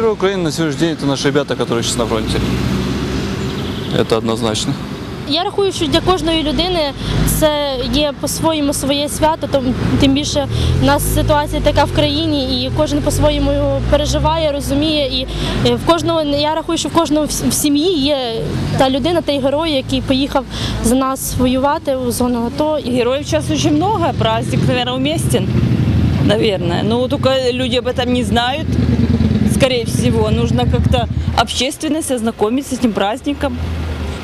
Герой Украины на сегодняшний день это наши ребята, которые сейчас на фронте. Это однозначно. Я рахую, що для кожної людини це є по-своєму своє свято, тому тим більше в нас ситуація така в країні, і кожен по-своєму його переживає, розуміє. І е, в кожного я рахую, що в кожного в в сім'ї є та людина, той герой, який поїхав за нас воювати у зону АТО. І Героев сейчас очень много, праздник, наверное, уместен, наверное. Но только люди об этом не знают, скорее всего. Нужно как-то общественность ознакомиться с этим праздником.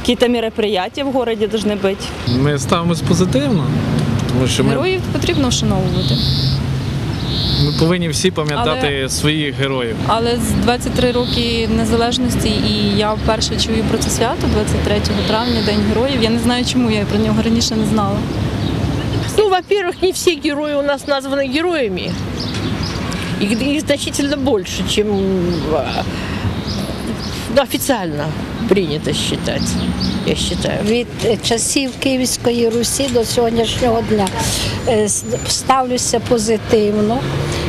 Какие-то мероприятия в городе должны быть. Ми ставимось позитивно, тому що ми, Героїв потрібно вшановувати. ми повинні всі пам'ятати своїх героїв. Але з 23 роки незалежності, і я вперше чую про це свято 23 травня, День героїв. Я не знаю, чому я про нього раніше не знала. Ну, во-первых, не все герои у нас названы героями. Их, их значительно больше, чем ну, официально принято считать, я считаю. від е, часів Київської Русі до сьогоднішнього дня Е, ставлюся позитивно,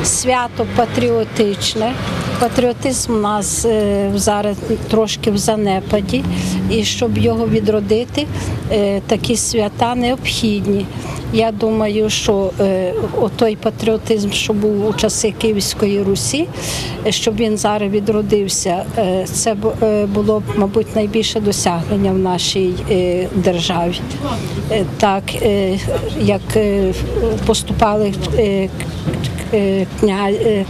свято патріотичне. Патріотизм у нас е, зараз трошки в занепаді, і щоб його відродити, е, такі свята необхідні. Я думаю, що е, той патріотизм, що був у часи Київської Русі, щоб він зараз відродився, це було б, мабуть, найбільше досягнення в нашій державі. Так, як поступали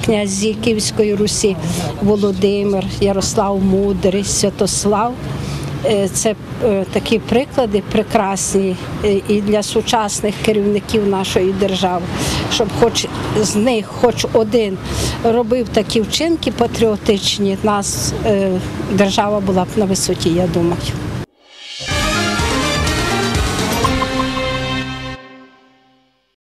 князі Київської Русі Володимир, Ярослав Мудрий, Святослав. Е, Це е, такі приклади прекрасні е, і для сучасних керівників нашої держави, щоб хоч з них, хоч один робив такі вчинки патріотичні, нас е, держава була б на висоті, я думаю.